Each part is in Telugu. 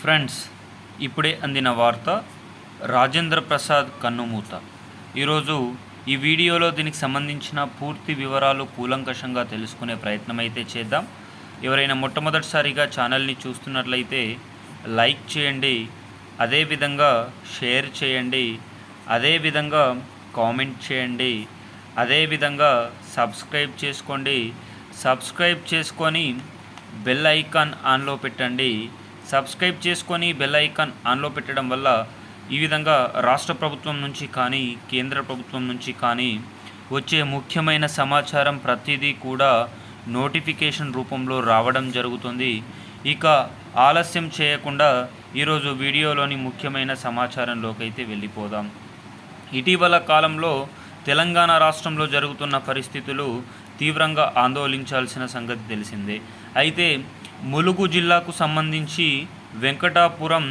ఫ్రెండ్స్ ఇప్పుడే అందిన వార్త రాజేంద్ర ప్రసాద్ కన్నుమూత. ఈరోజు ఈ వీడియోలో దీనికి సంబంధించిన పూర్తి వివరాలు కూలంకషంగా తెలుసుకునే ప్రయత్నం అయితే చేద్దాం. ఎవరైనా మొట్టమొదటిసారిగా ఛానల్ని చూస్తున్నట్లయితే లైక్ చేయండి అదేవిధంగా షేర్ చేయండి అదేవిధంగా కామెంట్ చేయండి అదేవిధంగా సబ్స్క్రైబ్ చేసుకోండి. సబ్స్క్రైబ్ చేసుకొని బెల్ ఐకాన్ ఆన్లో పెట్టండి. సబ్స్క్రైబ్ చేసుకొని బెల్ ఐకాన్ ఆన్లో పెట్టడం వల్ల ఈ విధంగా రాష్ట్ర ప్రభుత్వం నుంచి కానీ కేంద్ర ప్రభుత్వం నుంచి కానీ వచ్చే ముఖ్యమైన సమాచారం ప్రతిదీ కూడా నోటిఫికేషన్ రూపంలో రావడం జరుగుతుంది. ఇక ఆలస్యం చేయకుండా ఈరోజు వీడియోలోని ముఖ్యమైన సమాచారంలోకి అయితే వెళ్ళిపోదాం. ఇటీవల కాలంలో తెలంగాణ రాష్ట్రంలో జరుగుతున్న పరిస్థితులు తీవ్రంగా ఆందోళించాల్సిన సంగతి తెలిసిందే. అయితే ములుగు జిల్లాకు సంబంధించి వెంకటాపురం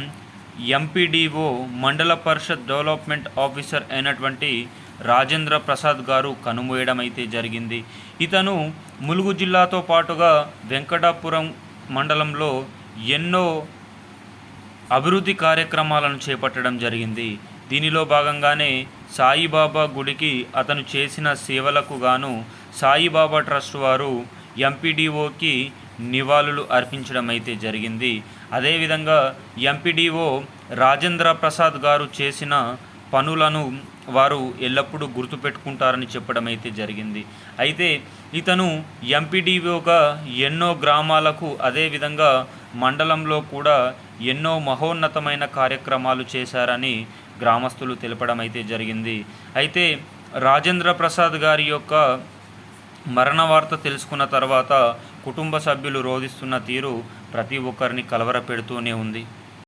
ఎంపీడీఓ మండల పరిషత్ డెవలప్మెంట్ ఆఫీసర్ అయినటువంటి రాజేంద్ర ప్రసాద్ గారు కనుమూయడం అయితే జరిగింది. ఇతను ములుగు జిల్లాతో పాటుగా వెంకటాపురం మండలంలో ఎన్నో అభివృద్ధి కార్యక్రమాలను చేపట్టడం జరిగింది. దీనిలో భాగంగానే సాయిబాబా గుడికి అతను చేసిన సేవలకు గాను సాయిబాబా ట్రస్ట్ వారు ఎంపీడీఓకి నివాళులు అర్పించడం అయితే జరిగింది. అదేవిధంగా ఎంపీడీఓ రాజేంద్ర ప్రసాద్ గారు చేసిన పనులను వారు ఎల్లప్పుడూ గుర్తుపెట్టుకుంటారని చెప్పడం అయితే జరిగింది. అయితే ఇతను ఎంపీడీఓగా ఎన్నో గ్రామాలకు అదేవిధంగా మండలంలో కూడా ఎన్నో మహోన్నతమైన కార్యక్రమాలు చేశారని గ్రామస్తులు తెలపడం అయితే జరిగింది. అయితే రాజేంద్ర ప్రసాద్ గారి యొక్క మరణ వార్త తెలుసుకున్న తర్వాత కుటుంబ సభ్యులు రోధిస్తున్న తీరు ప్రతి ఒక్కరిని కలవరపెడుతూనే ఉంది.